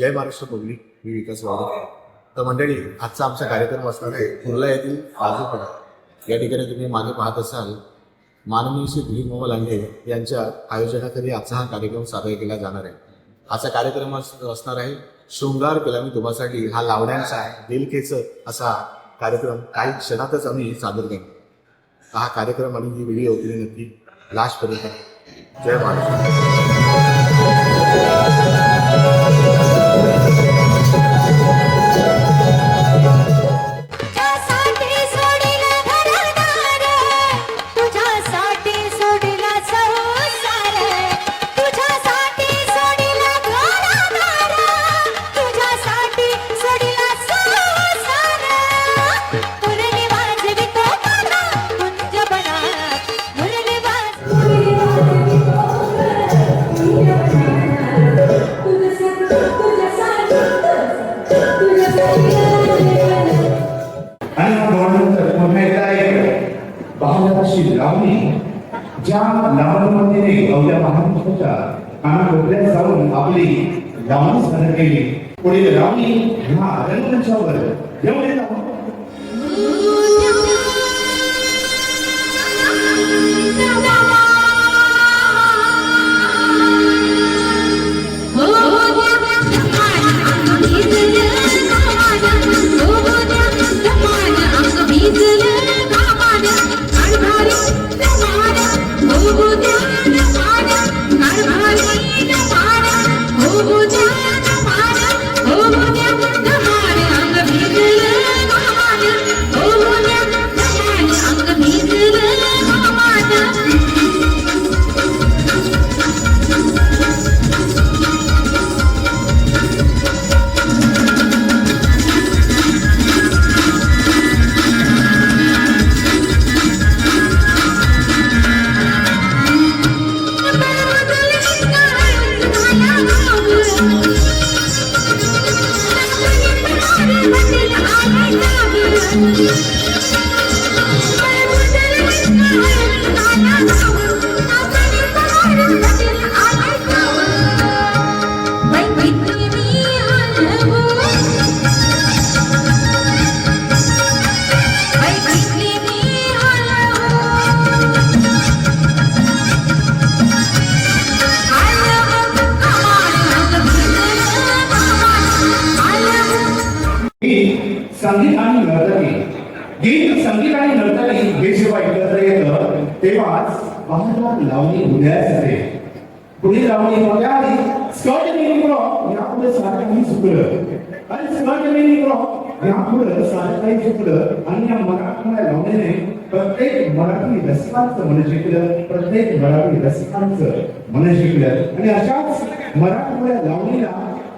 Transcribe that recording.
जय Maharashtra public मी विकास वाडे तर मंडळी आजचा आमचा कार्यक्रम असणार आहे कुर्ला येथील आजूपडा या ठिकाणी तुम्ही मागे पाहत असाल माननीय श्री दिलीप लांडे यांच्या आयोजनाखाली आजचा हा कार्यक्रम सादर केला जाणार आहे. आजचा कार्यक्रम असणार आहे शृंगार केला मी तुम्हासाठी हा लावण्यांचा दिलखेच असा कार्यक्रम काही क्षणातच आम्ही सादर करू. हा कार्यक्रम आणि ही व्हिडिओ तुम्ही नक्की लास्टपर्यंत जय महाराष्ट्र. ज्या लावणीमध्ये अवघ्या महाराष्ट्राच्या कानाकोपऱ्यात जाऊन आपली लावणी सादर केली. पुढील लावणी ह्या रंगमंचावर येऊन येत आहोत. संगीत आणि नर्तकी. गीत संगीत आणि नर्तकी हे जेव्हा एकत्र येतं. तेव्हाच महाराष्ट्रात लावणी उदयास येते पुढील लावणी त्याआधी स्कर्ट मिनी क्रॉप यापुढे सारं काही चुकलं आणि स्कर्ट मिनी क्रॉप यापुढे सारं काही चुकलं आणि या मराठमोळ्या लावणीने प्रत्येक मराठी रसिकांचं मन जिंकलं. प्रत्येक मराठी रसिकांचं मन जिंकलं. आणि अशाच मराठमोळ्या लावणीला